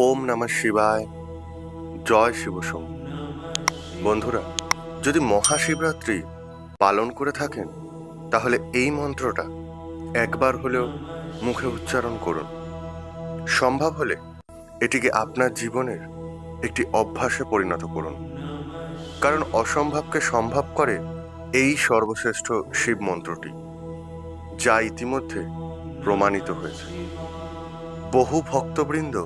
ওম নমঃ শিবায়। জয় শিবসোম বন্ধুরা, যদি মহাশিবরাত্রি পালন করে থাকেন, তাহলে এই মন্ত্রটা একবার হলেও মুখে উচ্চারণ করুন। সম্ভব হলে এটিকে আপনার জীবনের একটি অভ্যাসে পরিণত করুন। কারণ অসম্ভবকে সম্ভব করে এই সর্বশ্রেষ্ঠ শিব মন্ত্রটি, যা ইতিমধ্যে প্রমাণিত হয়েছে। বহু ভক্তবৃন্দ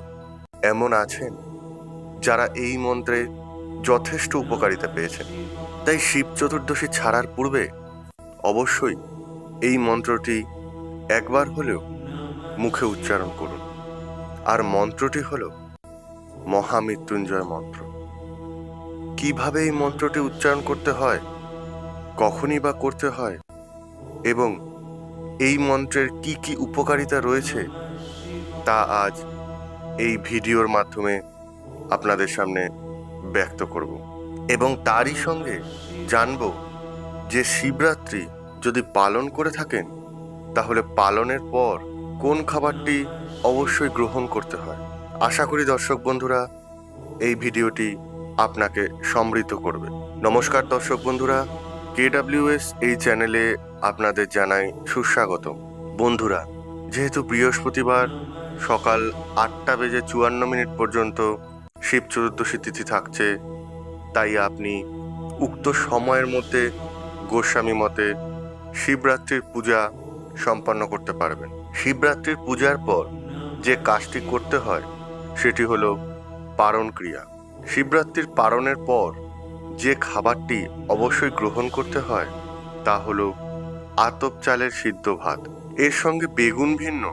এমন আছেন যারা এই মন্ত্রে যথেষ্ট উপকারিতা পেয়েছেন। তাই শিব চতুর্দশী ছাড়ার পূর্বে অবশ্যই এই মন্ত্রটি একবার হলেও মুখে উচ্চারণ করুন। আর মন্ত্রটি হল মহামৃত্যুঞ্জয় মন্ত্র। কীভাবে এই মন্ত্রটি উচ্চারণ করতে হয়, কখনই বা করতে হয়, এবং এই মন্ত্রের কি কি উপকারিতা রয়েছে, তা আজ এই ভিডিওর মাধ্যমে আপনাদের সামনে ব্যক্ত করব। এবং তারই সঙ্গে জানব যে শিবরাত্রি যদি পালন করে থাকেন, তাহলে পালনের পর কোন খাবারটি অবশ্যই গ্রহণ করতে হয়। আশা করি দর্শক বন্ধুরা, এই ভিডিওটি আপনাকে সমৃদ্ধ করবে। নমস্কার দর্শক বন্ধুরা, কেডাব্লিউএস এই চ্যানেলে আপনাদের জানাই সুস্বাগত বন্ধুরা, যেহেতু বৃহস্পতিবার সকাল আটটা বেজে চুয়ান্ন মিনিট পর্যন্ত শিব চতুর্দশী তিথি থাকছে। তাই আপনি উক্ত সময়ের মধ্যে গোস্বামী মতে শিবরাত্রির পূজা সম্পন্ন করতে পারবেন। শিবরাত্রির পূজার পর যে কাজটি করতে হয়, সেটি হলো পারণ ক্রিয়া। শিবরাত্রির পারণের পর যে খাবারটি অবশ্যই গ্রহণ করতে হয়, তা হলো আতপ চালের সিদ্ধ ভাত। এর সঙ্গে বেগুন ভিন্ন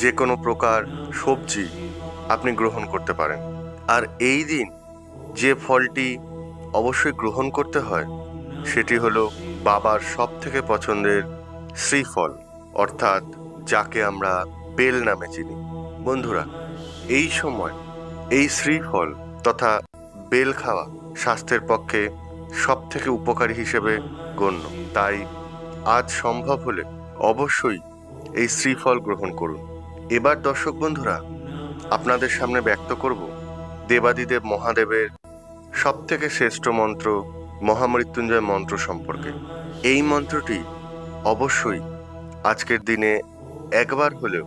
যে কোনো প্রকার সবজি আপনি গ্রহণ করতে পারেন। আর এই দিন যে ফলটি অবশ্যই গ্রহণ করতে হয়, সেটি হলো বাবার সব থেকে পছন্দের শ্রীফল, অর্থাৎ যাকে আমরা বেল নামে চিনি। বন্ধুরা, এই সময় এই শ্রীফল তথা বেল খাওয়া স্বাস্থ্যের পক্ষে সব থেকে উপকারী হিসেবে গণ্য। তাই আজ সম্ভব হলে অবশ্যই এই শ্রীফল গ্রহণ করুন। এবার দর্শক বন্ধুরা, আপনাদের সামনে ব্যক্ত করব দেবাদিদেব মহাদেবের সব থেকে শ্রেষ্ঠ মন্ত্র, মহামৃত্যুঞ্জয় মন্ত্র সম্পর্কে। এই মন্ত্রটি অবশ্যই আজকের দিনে একবার হলেও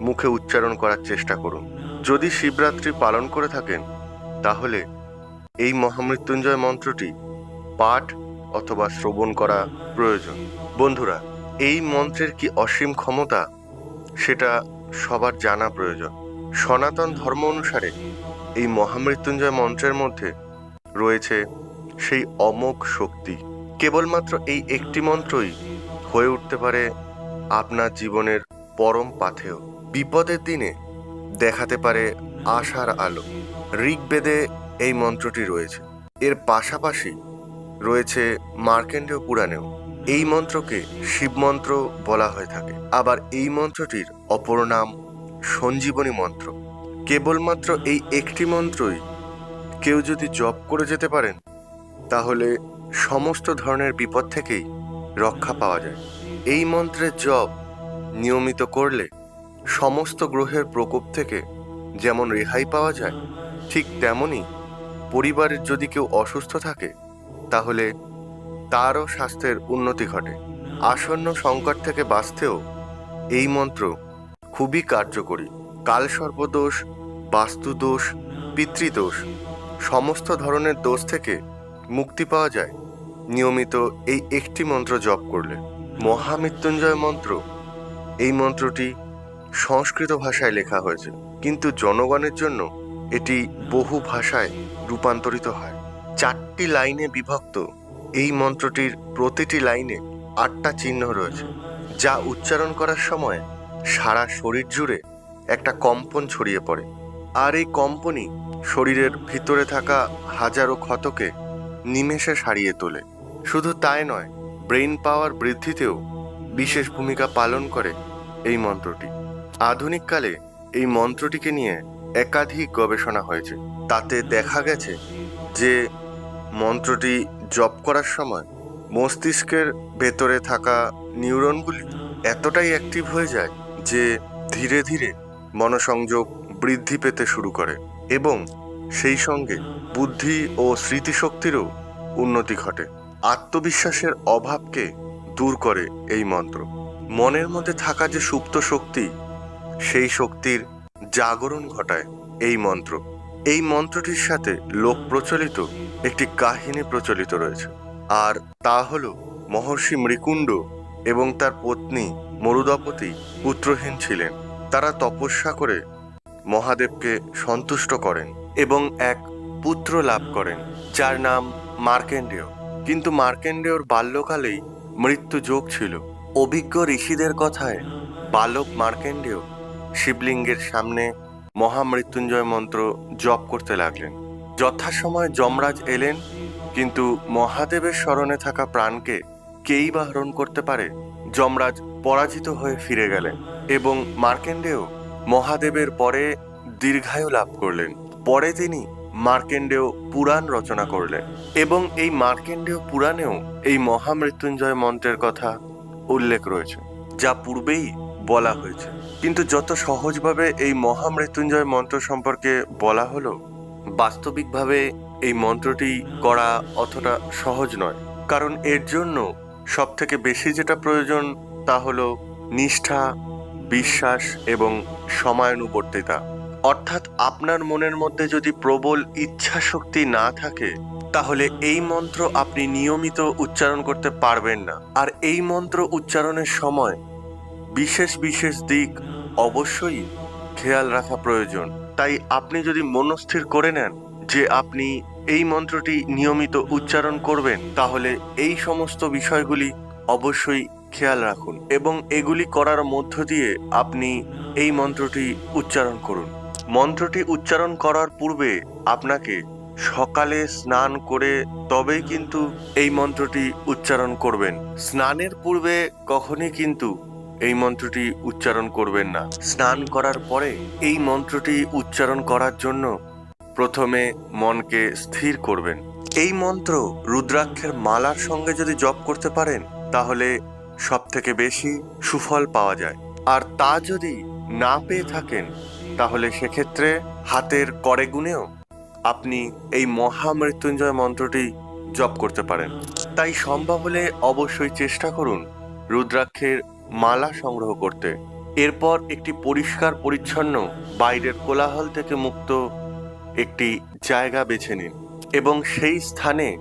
মুখে উচ্চারণ করার চেষ্টা করুন। যদি শিবরাত্রি পালন করে থাকেন, তাহলে এই মহামৃত্যুঞ্জয় মন্ত্রটি পাঠ অথবা শ্রবণ করা প্রয়োজন। বন্ধুরা, এই মন্ত্রের কি অসীম ক্ষমতা, সেটা সবার জানা প্রয়োজন। সনাতন ধর্ম অনুসারে এই মহামৃত্যুঞ্জয় মন্ত্রের মধ্যে রয়েছে সেই অমোঘ শক্তি। কেবলমাত্র এই একটি মন্ত্রই হয়ে উঠতে পারে আপনার জীবনের পরম পাথেয়। বিপদের দিনে দেখাতে পারে আশার আলো। ঋগ্বেদে এই মন্ত্রটি রয়েছে। এর পাশাপাশি রয়েছে মার্কেন্ডীয় পুরাণেও। এই মন্ত্রকে শিবমন্ত্র বলা হয়ে থাকে। আবার এই মন্ত্রটির অপর নাম সঞ্জীবনী মন্ত্র। কেবলমাত্র এই একটি মন্ত্রই কেউ যদি জপ করে যেতে পারেন, তাহলে সমস্ত ধরনের বিপদ থেকেই রক্ষা পাওয়া যায়। এই মন্ত্রের জপ নিয়মিত করলে সমস্ত গ্রহের প্রকোপ থেকে যেমন রেহাই পাওয়া যায়, ঠিক তেমনই পরিবারের যদি কেউ অসুস্থ থাকে, তাহলে তারও স্বাস্থ্যের উন্নতি ঘটে। আসন্ন সংকট থেকে বাঁচতেও এই মন্ত্র খুবই কার্যকরী। কালসর্পদোষ বাস্তুদোষ, পিতৃদোষ, সমস্ত ধরনের দোষ থেকে মুক্তি পাওয়া যায়। নিয়মিত এই একটি মন্ত্র জপ করলে। মহামৃত্যুঞ্জয় মন্ত্র। এই মন্ত্রটি সংস্কৃত ভাষায় লেখা হয়েছে। কিন্তু জনগণের জন্য এটি বহু ভাষায় রূপান্তরিত হয়। চারটি লাইনে বিভক্ত এই মন্ত্রটির প্রতিটি লাইনে আটটা চিহ্ন রয়েছে, যা উচ্চারণ করার সময় সারা শরীর জুড়ে একটা কম্পন ছড়িয়ে পড়ে। আর এই কম্পনই শরীরের ভিতরে থাকা হাজারো ক্ষতকে নিমেষে সারিয়ে তোলে। শুধু তাই নয় ব্রেন পাওয়ার বৃদ্ধিতেও বিশেষ ভূমিকা পালন করে এই মন্ত্রটি। আধুনিককালে এই মন্ত্রটিকে নিয়ে একাধিক গবেষণা হয়েছে। তাতে দেখা গেছে যে মন্ত্রটি জপ করার সময় মস্তিষ্কের ভেতরে থাকা নিউরনগুলি এতটাই অ্যাক্টিভ হয়ে যায় যে ধীরে ধীরে মনসংযোগ বৃদ্ধি পেতে শুরু করে এবং সেই সঙ্গে বুদ্ধি ও স্মৃতিশক্তিরও উন্নতি ঘটে। আত্মবিশ্বাসের অভাবকে দূর করে এই মন্ত্র। মনের মধ্যে থাকা যে সুপ্ত শক্তি, সেই শক্তির জাগরণ ঘটায় এই মন্ত্র। এই মন্ত্রটির সাথে লোক প্রচলিত, একটি কাহিনী প্রচলিত রয়েছে। আর তা হল, মহর্ষি মৃকুণ্ড এবং তার পত্নী মরুদপতি পুত্রহীন ছিলেন। তারা তপস্যা করে মহাদেবকে সন্তুষ্ট করেন এবং এক পুত্র লাভ করেন, যার নাম মার্কেন্ডেয়। কিন্তু মার্কেন্ডেয়র বাল্যকালেই মৃত্যু যোগ ছিল। অভিজ্ঞ ঋষিদের কথায়, বালক মার্কেন্ডেয় শিবলিঙ্গের সামনে মহামৃত্যুঞ্জয় মন্ত্র জপ করতে লাগলেন। যথাসময় যমরাজ এলেন, কিন্তু মহাদেবের স্মরণে থাকা প্রাণকে কেই বা হরণ করতে পারে? যমরাজ পরাজিত হয়ে ফিরে গেলেন এবং মার্কেন্ডেয় মহাদেবের পরে দীর্ঘায়ু লাভ করলেন। পরে তিনি মার্কেন্ডেয় পুরাণ রচনা করলেন এবং এই মার্কেন্ডেয় পুরাণেও এই মহামৃত্যুঞ্জয় মন্ত্রের কথা উল্লেখ রয়েছে, যা পূর্বেই বলা হয়েছে। কিন্তু যত সহজভাবে এই মহামৃত্যুঞ্জয় মন্ত্র সম্পর্কে বলা হলো, বাস্তবিকভাবে এই মন্ত্রটি করা অতটা সহজ নয়। কারণ এর জন্য সব থেকে বেশি যেটা প্রয়োজন তা হলো নিষ্ঠা, বিশ্বাস এবং সময়ানুবর্তিতা। অর্থাৎ আপনার মনের মধ্যে যদি প্রবল ইচ্ছা শক্তি না থাকে, তাহলে এই মন্ত্র আপনি নিয়মিত উচ্চারণ করতে পারবেন না। আর এই মন্ত্র উচ্চারণের সময় বিশেষ বিশেষ দিক অবশ্যই খেয়াল রাখা প্রয়োজন। তাই আপনি যদি মনস্থির করে নেন যে আপনি এই মন্ত্রটি নিয়মিত উচ্চারণ করবেন, তাহলে এই সমস্ত বিষয়গুলি অবশ্যই খেয়াল রাখুন এবং এগুলি করার মধ্য দিয়ে আপনি এই মন্ত্রটি উচ্চারণ করুন। মন্ত্রটি উচ্চারণ করার পূর্বে আপনাকে সকালে স্নান করে তবেই কিন্তু এই মন্ত্রটি উচ্চারণ করবেন। স্নানের পূর্বে কখনই কিন্তু এই মন্ত্রটি উচ্চারণ করবেন না। স্নান করার পরে এই মন্ত্রটি উচ্চারণ করার জন্য প্রথমে মনকে স্থির করবেন। এই মন্ত্র রুদ্রাক্ষের মালার সঙ্গে যদি জপ করতে পারেন, তাহলে সব থেকে বেশি সুফল পাওয়া যায়। আর তা যদি না পেয়ে থাকেন, তাহলে সেক্ষেত্রে হাতের করে গুণেও আপনি এই মহামৃত্যুঞ্জয় মন্ত্রটি জপ করতে পারেন। তাই সম্ভব হলে অবশ্যই চেষ্টা করুন রুদ্রাক্ষের মালা সংগ্রহ করতে। এরপর একটি পরিষ্কার পরিচ্ছন্ন বাইরের কোলাহল থেকে মুক্ত একটি জায়গা বেছে নিন এবং সেই স্থানে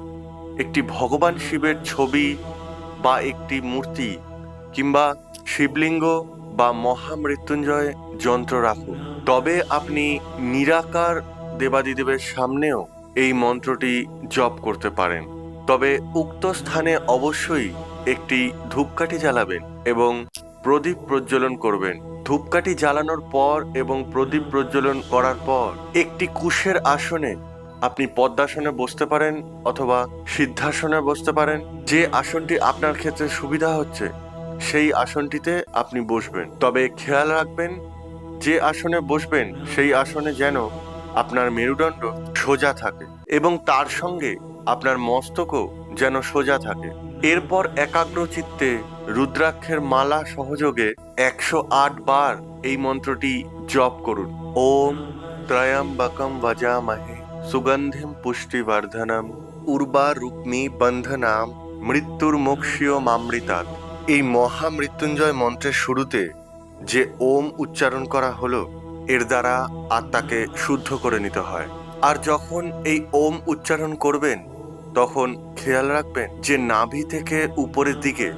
একটি ভগবান শিবের ছবি বা একটি মূর্তি কিংবা শিবলিঙ্গ বা মহামৃত্যুঞ্জয় যন্ত্র রাখুন। তবে আপনি নিরাকার দেবাদিদেবের সামনেও এই মন্ত্রটি জপ করতে পারেন। তবে উক্ত স্থানে অবশ্যই একটি ধূপকাঠি জ্বালাবেন এবং প্রদীপ প্রজ্বলন করবেন। ধূপকাঠি জ্বালানোর পর এবং প্রদীপ প্রজ্বলন করার পর একটি কুশের আসনে আপনি পদ্মাসনে বসতে পারেন অথবা সিদ্ধাসনে বসতে পারেন। যে আসনটি আপনার ক্ষেত্রে সুবিধা হচ্ছে, সেই আসনটিতে আপনি বসবেন। তবে খেয়াল রাখবেন, যে আসনে বসবেন, সেই আসনে যেন আপনার মেরুদণ্ড সোজা থাকে এবং তার সঙ্গে আপনার মস্তকও যেন সোজা থাকে। এরপর একাগ্র চিত্তে রুদ্রাক্ষের মালা সহযোগে একশো আট বার এই মন্ত্রটি জপ করুন। ওম ত্রয়ম্বকম বজামহে সুগন্ধিম পুষ্টিবর্ধনম উর্বা রুক্মি বন্ধনাম মৃত্যুর মোক্ষীয় মামৃতাৎ এই মহামৃত্যুঞ্জয় মন্ত্রের শুরুতে যে ওম উচ্চারণ করা হলো, এর দ্বারা আত্মাকে শুদ্ধ করে নিতে হয়। আর যখন এই ওম উচ্চারণ করবেন তখন খেয়াল রাখবেন যে নাভি থেকে উপরের দিকে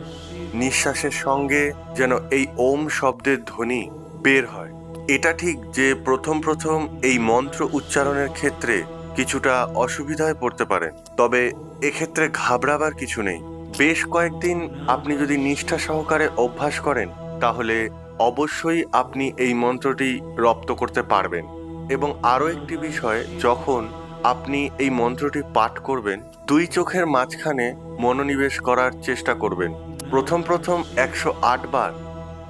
নিঃশ্বাসের সঙ্গে যেন এই ওম শব্দের ধ্বনি বের হয়। এটা ঠিক যে প্রথম প্রথম এই মন্ত্র উচ্চারণের ক্ষেত্রে কিছুটা অসুবিধায় পড়তে পারেন। তবে এক্ষেত্রে ঘাবড়াবার কিছু নেই। বেশ কয়েকদিন আপনি যদি নিষ্ঠা সহকারে অভ্যাস করেন, তাহলে অবশ্যই আপনি এই মন্ত্রটি রপ্ত করতে পারবেন। এবং আরও একটি বিষয়, যখন আপনি এই মন্ত্রটি পাঠ করবেন, দুই চোখের মাঝখানে মনোনিবেশ করার চেষ্টা করবেন। প্রথম প্রথম একশো বার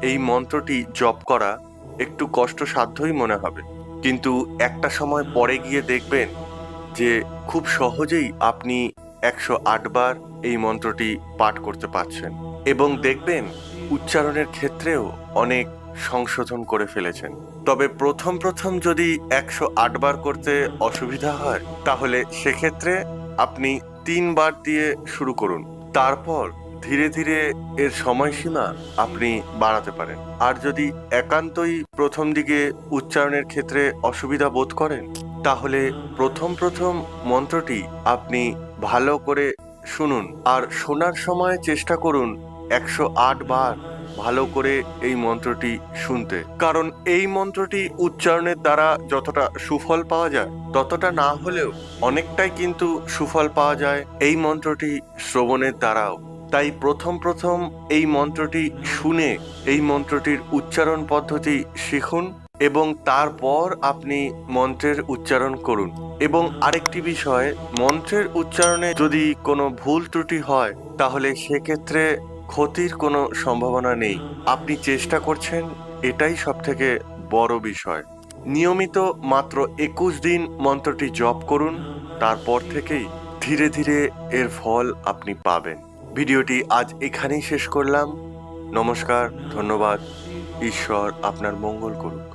এই মন্ত্রটি জপ করা একটু কষ্টসাধ্যই মনে হবে। কিন্তু একটা সময় পরে গিয়ে দেখবেন যে খুব সহজেই আপনি একশো বার এই মন্ত্রটি পাঠ করতে পারছেন। এবং দেখবেন উচ্চারণের ক্ষেত্রেও অনেক সংশোধন করে ফেলেছেন। তবে প্রথম প্রথম যদি একশো আট বার করতে অসুবিধা হয়, তাহলে সেক্ষেত্রে আপনি তিনবার দিয়ে শুরু করুন। তারপর ধীরে ধীরে এর সময়সীমা আপনি বাড়াতে পারেন। আর যদি একান্তই প্রথম দিকে উচ্চারণের ক্ষেত্রে অসুবিধা বোধ করেন, তাহলে প্রথম প্রথম মন্ত্রটি আপনি ভালো করে শুনুন। আর শোনার সময় চেষ্টা করুন একশো আট বার ভালো করে এই মন্ত্রটি শুনতে। কারণ এই মন্ত্রটি উচ্চারণের দ্বারা যতটা সুফল পাওয়া যায়, ততটা না হলেও অনেকটাই কিন্তু সুফল পাওয়া যায় এই মন্ত্রটি শ্রবণের দ্বারাও। তাই প্রথম প্রথম এই মন্ত্রটি শুনে এই মন্ত্রটির উচ্চারণ পদ্ধতি শিখুন এবং তারপর আপনি মন্ত্রের উচ্চারণ করুন। এবং আরেকটি বিষয়, মন্ত্রের উচ্চারণে যদি কোনো ভুল ত্রুটি হয়, তাহলে সেক্ষেত্রে ক্ষতির কোনো সম্ভাবনা নেই। আপনি চেষ্টা করছেন, এটাই সব থেকে বড় বিষয়। নিয়মিত মাত্র একুশ দিন মন্ত্রটি জপ করুন, তারপর থেকেই ধীরে ধীরে এর ফল আপনি পাবেন। ভিডিওটি আজ এখানেই শেষ করলাম। নমস্কার, ধন্যবাদ। ঈশ্বর আপনার মঙ্গল করুক।